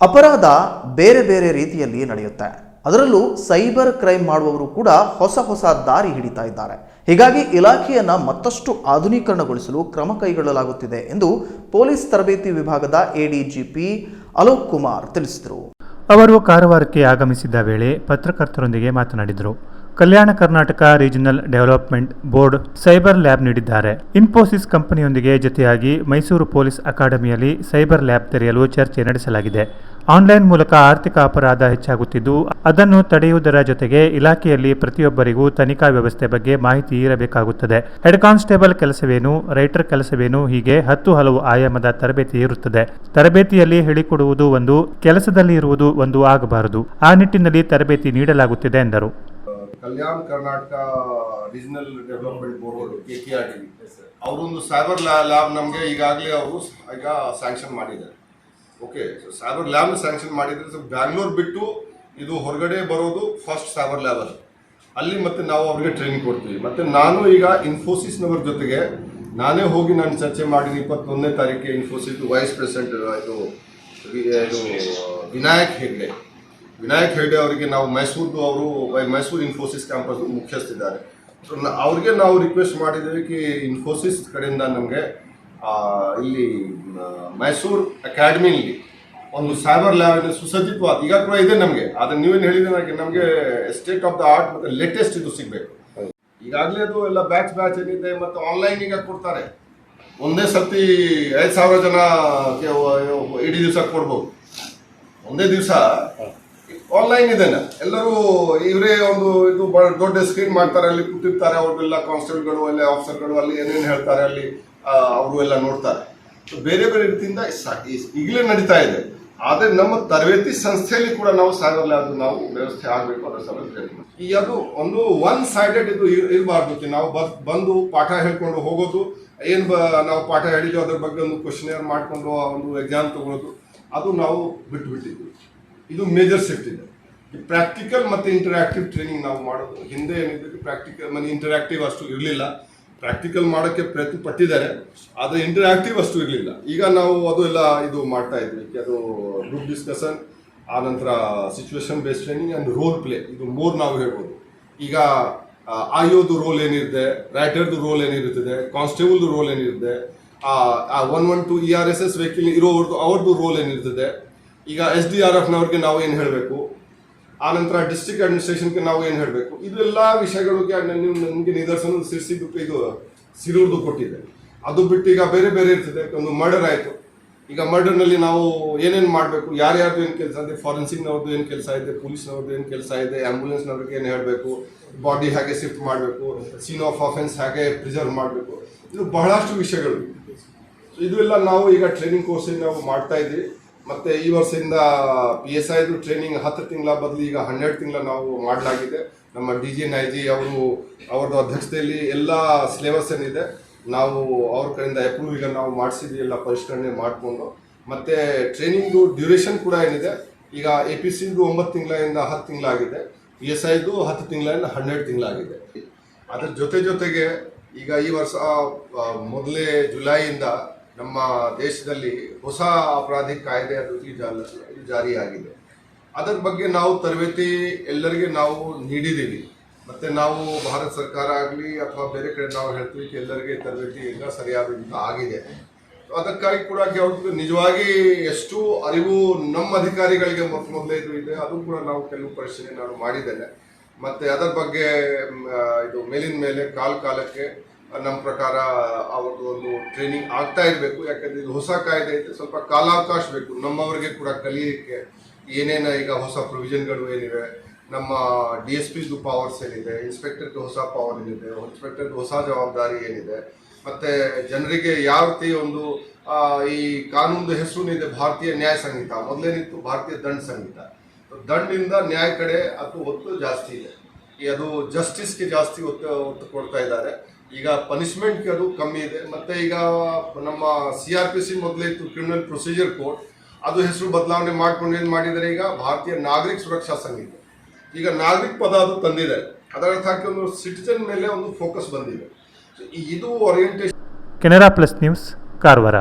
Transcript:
ಅಪರಾಧ ಬೇರೆ ಬೇರೆ ರೀತಿಯಲ್ಲಿ ನಡೆಯುತ್ತೆ. ಅದರಲ್ಲೂ ಸೈಬರ್ ಕ್ರೈಮ್ ಮಾಡುವವರು ಕೂಡ ಹೊಸ ಹೊಸ ದಾರಿ ಹಿಡಿತಾ ಇದ್ದಾರೆ. ಹೀಗಾಗಿ ಇಲಾಖೆಯನ್ನ ಮತ್ತಷ್ಟು ಆಧುನೀಕರಣಗೊಳಿಸಲು ಕ್ರಮ ಕೈಗೊಳ್ಳಲಾಗುತ್ತಿದೆ ಎಂದು ಪೊಲೀಸ್ ತರಬೇತಿ ವಿಭಾಗದ ಎಡಿಜಿಪಿ ಅಲೋಕ್ ಕುಮಾರ್ ತಿಳಿಸಿದರು. ಅವರು ಕಾರವಾರಕ್ಕೆ ಆಗಮಿಸಿದ್ದ ವೇಳೆ ಪತ್ರಕರ್ತರೊಂದಿಗೆ ಮಾತನಾಡಿದರು. Kalyana Karnataka regional development board cyber lab ನೀಡಿದ್ದಾರೆ. ಇನ್ಫೋಸಿಸ್ ಕಂಪನಿಯೊಂದಿಗೆ ಜೊತೆಯಾಗಿ ಮೈಸೂರು ಪೊಲೀಸ್ ಅಕಾಡೆಮಿಯಲ್ಲಿ ಸೈಬರ್ ಲ್ಯಾಬ್ ತೆರೆಯಲು ಚರ್ಚೆ ನಡೆಸಲಾಗಿದೆ. ಆನ್ಲೈನ್ ಮೂಲಕ ಆರ್ಥಿಕ ಅಪರಾಧ ಹೆಚ್ಚಾಗುತ್ತಿದ್ದು, ಅದನ್ನು ತಡೆಯುವುದರ ಜೊತೆಗೆ ಇಲಾಖೆಯಲ್ಲಿ ಪ್ರತಿಯೊಬ್ಬರಿಗೂ ತನಿಖಾ ವ್ಯವಸ್ಥೆ ಬಗ್ಗೆ ಮಾಹಿತಿ ಇರಬೇಕಾಗುತ್ತದೆ. ಹೆಡ್ ಕಾನ್ಸ್ಟೇಬಲ್ ಕೆಲಸವೇನು, ರೈಟರ್ ಕೆಲಸವೇನು, ಹೀಗೆ ಹತ್ತು ಹಲವು ಆಯಾಮದ ತರಬೇತಿ ಇರುತ್ತದೆ. ತರಬೇತಿಯಲ್ಲಿ ಹೇಳಿಕೊಡುವುದು ಒಂದು, ಕೆಲಸದಲ್ಲಿ ಇರುವುದು ಒಂದು ಆಗಬಾರದು. ಆ ನಿಟ್ಟಿನಲ್ಲಿ ತರಬೇತಿ ನೀಡಲಾಗುತ್ತಿದೆ ಎಂದರು. Kalyan Karnataka regional development board K K R D ಅವರೊಂದು ಸೈಬರ್ ಲ್ಯಾಬ್ ನಮಗೆ ಈಗಾಗಲೇ ಅವರು ಈಗ ಸ್ಯಾಂಕ್ಷನ್ ಮಾಡಿದ್ದಾರೆ. ಓಕೆ ಸೈಬರ್ ಲ್ಯಾಬ್ ಸ್ಯಾಂಕ್ಷನ್ ಮಾಡಿದರೆ ಸೊ ಬ್ಯಾಂಗ್ಳೂರ್ ಬಿಟ್ಟು ಇದು ಹೊರಗಡೆ ಬರೋದು ಫಸ್ಟ್ ಸೈಬರ್ ಲ್ಯಾಬ್ ಅಲ್ಲಿ. ಅಲ್ಲಿ ಮತ್ತೆ ನಾವು ಅವರಿಗೆ ಟ್ರೈನಿಂಗ್ ಕೊಡ್ತೀವಿ. ಮತ್ತೆ ನಾನು ಈಗ ಇನ್ಫೋಸಿಸ್ನವ್ರ ಜೊತೆಗೆ ನಾನೇ ಹೋಗಿ ನಾನು ಚರ್ಚೆ ಮಾಡಿದ್ದೀನಿ ಇಪ್ಪತ್ತೊಂದನೇ ತಾರೀಕಿಗೆ ಇನ್ಫೋಸಿಸ್ ವೈಸ್ ಪ್ರೆಸಿಡೆಂಟ್ ಇದು ಇದು ವಿನಾಯಕ್ ಹೆಗ್ಡೆ. ವಿನಾಯಕ್ ಹೆಗ್ಡೆ ಅವರಿಗೆ ನಾವು ಮೈಸೂರ್ದು ಅವರು ಮೈಸೂರು ಇನ್ಫೋಸಿಸ್ ಕ್ಯಾಂಪಸ್ ಮುಖ್ಯಸ್ಥಿದ್ದಾರೆ ಸೊ ಅವ್ರಿಗೆ ನಾವು ರಿಕ್ವೆಸ್ಟ್ ಮಾಡಿದ್ದೀವಿ ಕಿ ಇನ್ಫೋಸಿಸ್ ಕಡೆಯಿಂದ ನಮಗೆ ಇಲ್ಲಿ ಮೈಸೂರು ಅಕಾಡೆಮಿಯಲ್ಲಿ ಒಂದು ಸೈಬರ್ ಲ್ಯಾಬ್ ಸುಸಜ್ಜಿತವಾದ, ಈಗ ಕೂಡ ಇದೆ ನಮಗೆ, ಆದರೆ ನೀವೇನು ಹೇಳಿದ್ರೆ ನಮಗೆ ಸ್ಟೇಟ್ ಆಫ್ ದ ಆರ್ಟ್ ಮತ್ತು ಲೇಟೆಸ್ಟ್ ಇದು ಸಿಗಬೇಕು. ಈಗಾಗಲೇ ಅದು ಎಲ್ಲ ಬ್ಯಾಚ್ ಬ್ಯಾಚ್ ಏನಿದೆ ಮತ್ತು ಆನ್ಲೈನ್ ಈಗ ಕೊಡ್ತಾರೆ. ಒಂದೇ ಸರ್ತಿ ಐದು ಸಾವಿರ ಜನ ಇಡೀ ದಿವಸ ಕೊಡ್ಬೋದು. ಒಂದೇ ದಿವಸ. ಆನ್ಲೈನ್ ಇದೆನ. ಎಲ್ಲರೂ ಇವರೇ ಒಂದು ಇದು ದೊಡ್ಡ ಸ್ಕ್ರೀನ್ ಮಾಡ್ತಾರೆ, ಅಲ್ಲಿ ಕೂತಿರ್ತಾರೆ, ಅವ್ರಿಗೆಲ್ಲ ಕಾನ್ಸ್ಟೇಬಲ್ಗಳು ಅಲ್ಲಿ ಆಫೀಸರ್ಗಳು ಅಲ್ಲಿ ಏನೇನು ಹೇಳ್ತಾರೆ, ಅಲ್ಲಿ ಅವರು ಎಲ್ಲ ನೋಡ್ತಾರೆ. ಬೇರೆ ಬೇರೆ ರೀತಿಯಿಂದ ಈಗಲೇ ನಡೀತಾ ಇದೆ. ಆದರೆ ನಮ್ಮ ತರಬೇತಿ ಸಂಸ್ಥೆಯಲ್ಲಿ ಕೂಡ ನಾವು ಸೈಬರ್ ಅದು ನಾವು ವ್ಯವಸ್ಥೆ ಆಗಬೇಕು ಅದರ ಸಲುವಾಗಿ ಈ ಅದು ಒಂದು ಒನ್ ಸೈಡೆಡ್ ಇದು ಇರಬಾರ್ದು. ನಾವು ಬಂದು ಪಾಠ ಹೇಳ್ಕೊಂಡು ಹೋಗೋದು, ಏನು ನಾವು ಪಾಠ ಹೇಳಿದ್ವಿ, ಅದ್ರ ಬಗ್ಗೆ ಒಂದು ಕ್ವಶನ್ ಮಾಡಿಕೊಂಡು ಆ ಒಂದು ಎಕ್ಸಾಮ್ ತಗೊಳ್ಳೋದು ಅದು ನಾವು ಬಿಟ್ಟು ಬಿಟ್ಟಿದ್ವಿ ಇದು ಮೇಜರ್ ಶಿಫ್ಟ್ ಇದೆ. ಪ್ರಾಕ್ಟಿಕಲ್ ಮತ್ತು ಇಂಟರಾಕ್ಟಿವ್ ಟ್ರೈನಿಂಗ್ ನಾವು ಮಾಡೋದು. ಹಿಂದೆ ಏನಿದೆ ಪ್ರಾಕ್ಟಿಕಲ್ ಮನೆ ಇಂಟರಾಕ್ಟಿವ್ ಅಷ್ಟು ಇರಲಿಲ್ಲ. ಪ್ರಾಕ್ಟಿಕಲ್ ಮಾಡೋಕ್ಕೆ ಪ್ರಯತ್ನ ಪಟ್ಟಿದ್ದಾರೆ ಆದರೆ ಇಂಟರಾಕ್ಟಿವ್ ಅಷ್ಟು ಇರಲಿಲ್ಲ. ಈಗ ನಾವು ಅದು ಎಲ್ಲ ಇದು ಮಾಡ್ತಾ ಇದ್ವಿ. ಅದು ಗ್ರೂಪ್ ಡಿಸ್ಕಷನ್ ಆ ನಂತರ situation base training and role play ಇದು ಮೂರು ನಾವು ಹೇಳ್ಬೋದು. ಈಗ ಆಯೋದು ರೋಲ್ ಏನಿರುತ್ತೆ ರೈಟರ್ದು ರೋಲ್ ಏನಿರುತ್ತದೆ ಕಾನ್ಸ್ಟೇಬಲ್ದು ರೋಲ್ ಏನಿರುತ್ತೆ one one two E R S S vehicle ಇರೋವ್ರದ್ದು ಅವ್ರದ್ದು ರೋಲ್ ಏನಿರ್ತದೆ ಈಗ ಎಸ್ ಡಿ ಆರ್ ಎಫ್ನವ್ರಿಗೆ ನಾವು ಏನು ಹೇಳಬೇಕು? ಆ ನಂತರ ಡಿಸ್ಟ್ರಿಕ್ಟ್ ಅಡ್ಮಿನಿಸ್ಟ್ರೇಷನ್ಗೆ ನಾವು ಏನು ಹೇಳಬೇಕು? ಇದೆಲ್ಲ ವಿಷಯಗಳಿಗೆ ನೀವು ನನಗೆ ನಿದರ್ಶನ ಸಿರ್ಸಿದ್ದಕ್ಕೆ ಇದು ಸಿರೂರ್ದು ಕೊಟ್ಟಿದೆ. ಅದು ಬಿಟ್ಟು ಈಗ ಬೇರೆ ಬೇರೆ ಇರ್ತದೆ. ಒಂದು ಮರ್ಡರ್ ಆಯಿತು. ಈಗ ಮರ್ಡರ್ನಲ್ಲಿ ನಾವು ಏನೇನು ಮಾಡಬೇಕು? ಯಾರ್ಯಾರ್ದು ಏನು ಕೆಲಸ ಇದೆ? ಫಾರೆನ್ಸಿಕ್ನವ್ರದ್ದು ಏನು ಕೆಲಸ ಇದೆ? ಪೊಲೀಸ್ನವ್ರದ್ದು ಏನು ಕೆಲಸ ಇದೆ? ಆ್ಯಂಬುಲೆನ್ಸ್ನವ್ರಿಗೆ ಏನು ಹೇಳಬೇಕು? ಬಾಡಿ ಹೇಗೆ ಶಿಫ್ಟ್ ಮಾಡಬೇಕು? ಸೀನ್ ಆಫ್ ಆಫೆನ್ಸ್ ಹೇಗೆ ಪ್ರಿಸರ್ವ್ ಮಾಡಬೇಕು? ಇದು ಬಹಳಷ್ಟು ವಿಷಯಗಳು. ಇದು ಎಲ್ಲ ನಾವು ಈಗ ಟ್ರೈನಿಂಗ್ ಕೋರ್ಸ್ ನಾವು ಮಾಡ್ತಾ ಇದ್ದೀವಿ. ಮತ್ತೆ ಈ ವರ್ಷದಿಂದ ಪಿ ಎಸ್ ಐದು ಟ್ರೈನಿಂಗ್ ಹತ್ತು ತಿಂಗಳ ಬದಲು ಈಗ ಹನ್ನೆರಡು ತಿಂಗಳ ನಾವು ಮಾಡಲಾಗಿದೆ. ನಮ್ಮ ಡಿ ಜಿ ಐ ಜಿ ಅವರು, ಅವ್ರದ್ದು ಅಧ್ಯಕ್ಷತೆಯಲ್ಲಿ ಎಲ್ಲ ಸಿಲೆಬಸ್ ಏನಿದೆ, ನಾವು ಅವ್ರ ಕಡೆಯಿಂದ ಅಪ್ರೂವ್ ಈಗ ನಾವು ಮಾಡಿಸಿದ್ವಿ, ಎಲ್ಲ ಪರಿಷ್ಕರಣೆ ಮಾಡಿಕೊಂಡು. ಮತ್ತೆ ಟ್ರೈನಿಂಗ್ದು ಡ್ಯೂರೇಷನ್ ಕೂಡ ಏನಿದೆ, ಈಗ ಎ ಪಿ ಸಿದು ಒಂಬತ್ತು ತಿಂಗಳಿಂದ ಹತ್ತು ತಿಂಗಳಾಗಿದೆ ಪಿ ಎಸ್ ಐದು ಹತ್ತು ತಿಂಗಳಿಂದ ಹನ್ನೆರಡು ತಿಂಗಳಾಗಿದೆ ಅದ್ರ ಜೊತೆ ಜೊತೆಗೆ ಈಗ ಈ ವರ್ಷ ಮೊದಲೇ ಜುಲೈಯಿಂದ ನಮ್ಮ ದೇಶದಲ್ಲಿ ಹೊಸ ಅಪರಾಧಿ ಕಾಯ್ದೆ ಅದು ಜಾರಿಯಾಗಿದೆ. ಅದರ ಬಗ್ಗೆ ನಾವು ತರಬೇತಿ ಎಲ್ಲರಿಗೆ ನಾವು ನೀಡಿದ್ದೀವಿ. ಮತ್ತೆ ನಾವು ಭಾರತ ಸರ್ಕಾರ ಆಗಲಿ ಅಥವಾ ಬೇರೆ ಕಡೆ ನಾವು ಹೇಳ್ತೀವಿ ಎಲ್ಲರಿಗೆ ತರಬೇತಿ ಎಲ್ಲ ಸರಿಯಾದ ರೀತಿ ಆಗಿದೆ ಅದಕ್ಕಾಗಿ ಕೂಡ ಅವ್ರಿಗೆ ನಿಜವಾಗಿ ಎಷ್ಟು ಅರಿವು ನಮ್ಮ ಅಧಿಕಾರಿಗಳಿಗೆ ಮೊದಲೇ ಇದು ಇದೆ, ಅದು ಕೂಡ ನಾವು ಕೆಲವು ಪರಿಶೀಲನೆ ನಾನು ಮಾಡಿದ್ದೇನೆ. ಮತ್ತೆ ಅದರ ಬಗ್ಗೆ ಇದು ಮೇಲಿನ ಮೇಲೆ ಕಾಲ ಕಾಲಕ್ಕೆ ನಮ್ಮ ಪ್ರಕಾರ ಅವ್ರದ್ದು ಒಂದು ಟ್ರೈನಿಂಗ್ ಆಗ್ತಾ ಇರಬೇಕು. ಯಾಕಂದ್ರೆ ಇದು ಹೊಸ ಕಾಯ್ದೆ ಐತೆ ಸ್ವಲ್ಪ ಕಾಲಾವಕಾಶ ಬೇಕು. ನಮ್ಮವರಿಗೆ ಕೂಡ ಕಲಿಯಲಿಕ್ಕೆ ಏನೇನು ಈಗ ಹೊಸ ಪ್ರೊವಿಷನ್ಗಳು ಏನಿವೆ, ನಮ್ಮ ಡಿ ಎಸ್ ಪಿದು ಪವರ್ಸ್ ಏನಿದೆ ಇನ್ಸ್ಪೆಕ್ಟರ್ಗೆ ಹೊಸ ಪವರ್ ಏನಿದೆ ಇನ್ಸ್ಪೆಕ್ಟರ್ಗೆ ಹೊಸ ಜವಾಬ್ದಾರಿ ಏನಿದೆ, ಮತ್ತೆ ಜನರಿಗೆ ಯಾವ ರೀತಿ ಒಂದು ಈ ಕಾನೂನು ಹೆಸರು ಇದೆ ಭಾರತೀಯ ನ್ಯಾಯ ಸಂಹಿತ. ಮೊದಲೇನಿತ್ತು ಭಾರತೀಯ ದಂಡ ಸಂಹಿತ. ದಂಡಿಂದ ನ್ಯಾಯ ಕಡೆ ಅದು ಒತ್ತು ಜಾಸ್ತಿ ಇದೆ. ಅದು ಜಸ್ಟಿಸ್ಗೆ ಜಾಸ್ತಿ ಒತ್ತು ಒತ್ತು ಕೊಡ್ತಾ ಇದ್ದಾರೆ. ಈಗ ಪನಿಷ್ಮೆಂಟ್ಗೆ ಅದು ಕಮ್ಮಿ ಇದೆ. ಮತ್ತೆ ಈಗ ನಮ್ಮ ಸಿ ಆರ್ ಪಿ ಸಿ ಮೊದಲೇ ಇತ್ತು ಕ್ರಿಮಿನಲ್ ಪ್ರೊಸೀಜರ್ ಕೋಡ್ ಅದು ಹೆಸರು ಬದಲಾವಣೆ ಮಾಡ್ಕೊಂಡು ಏನು ಮಾಡಿದ್ದಾರೆ ಈಗ? ಭಾರತೀಯ ನಾಗರಿಕ ಸುರಕ್ಷಾ ಸಂಹಿತೆ ಈಗ ನಾಗರಿಕ ಪದ ಅದು ತಂದಿದೆ. ಅದರ ಹಾಕಿ ಒಂದು ಸಿಟಿಜನ್ ಮೇಲೆ ಒಂದು ಫೋಕಸ್ ಬಂದಿದೆ. ಇದು orientation Canara Plus News, Karwar.